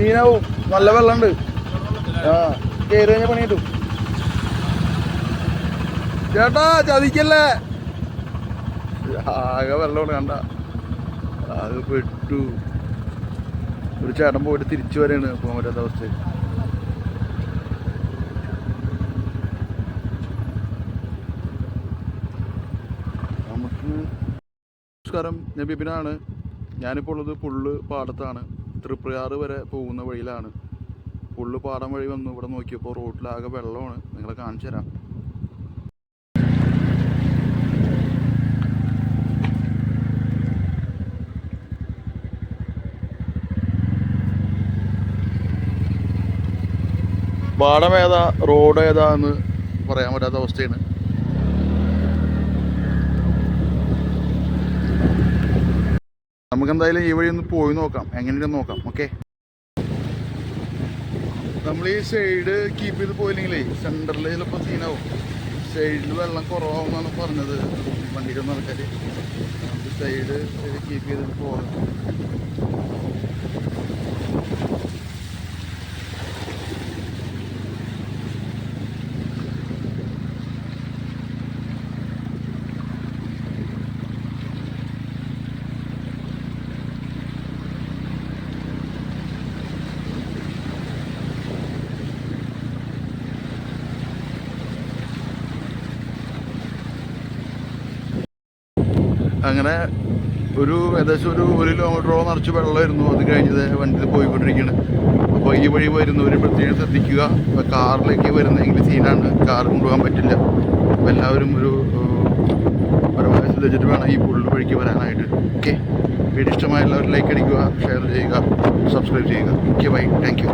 സീനാവും നല്ല വെള്ളമുണ്ട് ആ കയറി കഴിഞ്ഞാൽ പണി കിട്ടും. ചേട്ടാ ചതിക്കല്ലേ? ആകെ വെള്ളമാണ് കണ്ട. അത് പെട്ടു. ഒരു ചേട്ടൻ പോയിട്ട് തിരിച്ചു വരെയാണ് പോകാൻ പറ്റാത്ത അവസ്ഥ. നമസ്കാരം. ഞാൻ ബിപിനാണ്. ഞാനിപ്പോൾ ഉള്ളത് പുള്ള് പാടത്താണ്. തൃപ്രയാറ് വരെ പോകുന്ന വഴിയിലാണ്. പുള്ള് പാടം വഴി വന്നു. ഇവിടെ നോക്കിയപ്പോൾ റോഡിലാകെ വെള്ളമാണ്. നിങ്ങളെ കാണിച്ചു തരാം. പാടം ഏതാ? റോഡ് ഏതാ എന്ന് പറയാൻ പറ്റാത്ത അവസ്ഥയാണ്. നമുക്ക് എന്തായാലും ഈ വഴി ഒന്ന് പോയി നോക്കാം. എങ്ങനെയുണ്ടെന്ന് നോക്കാം. ഓക്കെ നമ്മൾ ഈ സൈഡ് കീപ്പ് ചെയ്ത് പോയില്ലെങ്കിലേ സെന്ററിൽ ചിലപ്പോൾ സീനാവും സൈഡിൽ വെള്ളം കുറവാണെന്നാണ് പറഞ്ഞത്. വണ്ടിയിലൊന്നും ആൾക്കാർ നമുക്ക് സൈഡ് കീപ്പ് ചെയ്ത് പോകാം. അങ്ങനെ ഒരു ഏകദേശം ഒരു ഒരു കിലോമീറ്ററോളം നിറച്ച് വെള്ളമായിരുന്നു. അത് കഴിഞ്ഞത് വണ്ടിയിൽ പോയിക്കൊണ്ടിരിക്കുകയാണ്. അപ്പോൾ ഈ വഴി വരുന്നവർ പ്രത്യേകം ശ്രദ്ധിക്കുക. ഇപ്പോൾ കാറിലേക്ക് വരുന്നെങ്കിൽ സീനാണ് കാർ കൊണ്ടുപോകാൻ പറ്റില്ല. അപ്പോൾ എല്ലാവരും ഒരു പരമാവധി ശ്രദ്ധിച്ചിട്ട് വേണം ഈ പുള്ളി വഴിക്ക് വരാനായിട്ട്. ഓക്കെ? വീഡിയോ എല്ലാവരും ലൈക്ക് അടിക്കുക ഷെയർ ചെയ്യുക സബ്സ്ക്രൈബ് ചെയ്യുക. Okay bye thank